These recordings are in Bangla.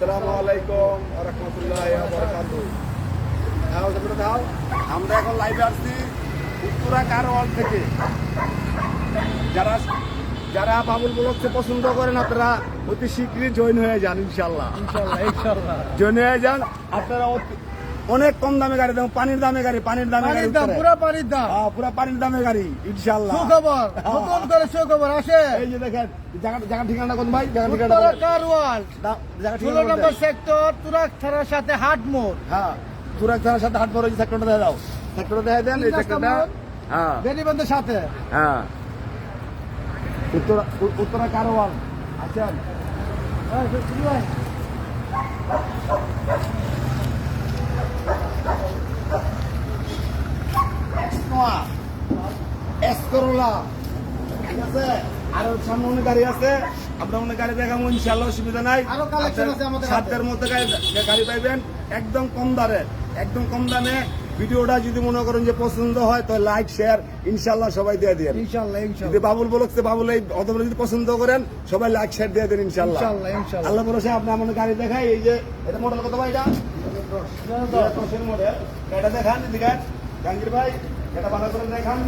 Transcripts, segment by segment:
আসসালামু আলাইকুম রহমতুল্লাহ বরকাত আমরা এখন লাইভে আসছি উত্তরা কারওয়াল থেকে। যারা যারা বাবুল ব্লগকে পছন্দ করেন আপনারা অতি শীঘ্রই জয়েন হয়ে যান ইনশাল্লাহ ইনশাল্লাহ ইনশাল্লাহ জয়েন হয়ে যান। আপনারা অনেক কম দামে গাড়ি দেবো পানির দামে গাড়ি পানির দামে গাড়ি। পুরো পানির দাম। হ্যাঁ, পুরা পানির দামে গাড়ি ইনশাল্লাহ সুখবর নতুন করে সুখবর আসে। এই যে দেখেন জায়গা জায়গা ঠিকানা কোন ভাই? জায়গা ঠিকানা উত্তরা বলেন। কারওয়াল জায়গা ষোলো ঠিকানা নম্বর সেক্টর তুরাক থানার সাথে হাট মোড়। হ্যাঁ তুরাক থানার সাথে হাট বড় সেক্টরটা দেখা দাও। সেক্টরটা দেখা দেন এই সেক্টরটা মোড়। হ্যাঁ। বেনিবন্ধের সাথে। হ্যাঁ। উত্তরা কারওয়াল আচ্ছা। এসকরোলা ঠিক আছে? আর সামনে অনেক গাড়ি আছে। আমরা অনেক গাড়ি দেখাবো ইনশাল্লাহ অসুবিধা নাই। আরও collection আছে আমাদের সাতটার মধ্যে গাড়ি পাইবেন। একদম কম দামে একদম কম দামে। ভিডিওটা যদি মনে করেন যে পছন্দ হয় তো লাইক শেয়ার ইনশাল্লাহ সবাই দিয়ে ইনশাল্লাহ যদি বাবুল বলছে বাবুল এই অতগুলো যদি পছন্দ করেন সবাই লাইক শেয়ার দিয়ে দেন ইনশাল্লাহ আল্লাহ ভরসা আপনি আমার গাড়ি দেখাই। এই যে এটা মডেল কত ভাই এটা? মডেল এটা দেখান এদিকে। জাহাঙ্গীর ভাই এটা ভালো করে দেখান।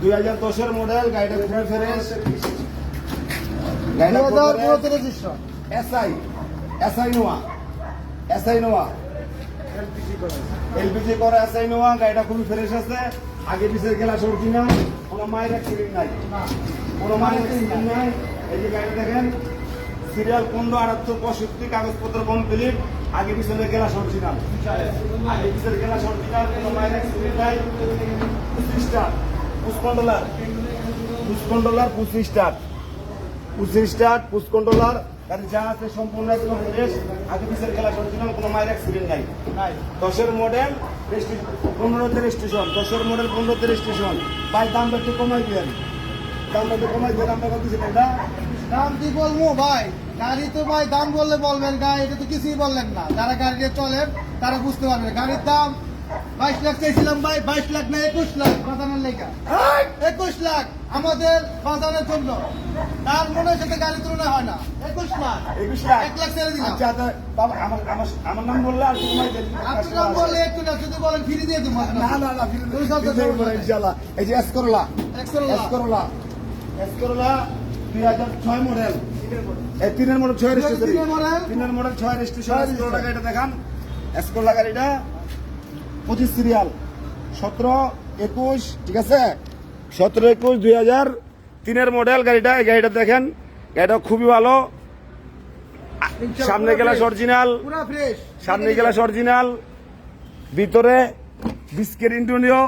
দুই হাজার দশের মডেল গাড়িটা খুবই ফ্রেশ গাড়িটা SI SI Noah SI Noah LPG করা। এসআই নোয়া গাড়িটা খুবই ফ্রেশ আছে। আগে পিছের গেলা সরকি না কোনো মায়ের অ্যাক্সিডেন্ট নাই। কোনো মায়ের অ্যাক্সিডেন্ট নাই। এই যে গাড়ি দেখেন সিরিয়াল পনেরো আটাত্তর পঁয়ষট্টি কাগজপত্র কমপ্লিট আগে পিছনে গেলা সরছি না আগে পিছের গেলা সরছি না কোনো মায়ের অ্যাক্সিডেন্ট নাই। পঁচিশ স্টার পুষ স্টার স্টার্ট পুশ যা আছে সম্পূর্ণ একদম ফ্রেশ আগে পিছের খেলা চলছিল কোনো মায়ের অ্যাক্সিডেন্ট নাই। দশের মডেল পনেরোতে রেজিস্ট্রেশন দশের মডেল পনেরোতে রেজিস্ট্রেশন ভাই দামটা একটু কমাই দামটা একটু কমাই দিয়ে দামটা কত দিচ্ছেন এটা দাম কি বলব ভাই? গাড়ি তো ভাই দাম বললে বলবেন গাড়ি এটা তো কিছুই বললেন না। যারা গাড়ি নিয়ে চলেন তারা বুঝতে পারবেন। গাড়ির দাম বাইশ লাখ চাইছিলাম ভাই বাইশ লাখ না একুশ লাখ বাজানোর লেখা একুশ লাখ আমাদের বাজানোর জন্য। তার মনে সাথে গাড়ি তুলনা হয় না। একুশ লাখ। একুশ লাখ। এক লাখ ছেড়ে দিলাম। আচ্ছা বাবা আমার আমার নাম বললে আর একটু কমাই দেন আপনি নাম বললে একটু না যদি বলেন ফিরে দিয়ে দেবো। না না না ফিরে ইনশাআল্লাহ। এই যে এসকরলা। এসকরলা এসকরলা দুই হাজার ছয় মডেল তিনের মডেল ছয় তিনের রেজিস্ট্রেশন তিনের মডেল ছয় রেজিস্ট্রেশন এসকরলা। গাড়িটা দেখান। এসকরলা গাড়িটা পঁচিশ সিরিয়াল সতেরো একুশ ঠিক আছে? সতেরো একুশ দুই হাজার তিনের মডেল গাড়িটা, এই গাড়িটা দেখেন, গাড়িটা খুবই ভালো। সামনে গ্লাস অরিজিনাল সামনে গ্লাস অরিজিনাল ভিতরে বিস্কিট ইন্টুনিও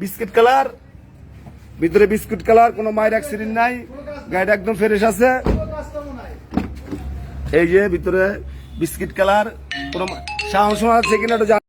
বিস্কিট কালার ভিতরে বিস্কুট কালার কোনো মায়ের অ্যাক্সিডেন্ট নাই, গাড়িটা একদম ফ্রেশ আছে। এই যে ভিতরে বিস্কিট কালার কোনো সাহস আছে কিনা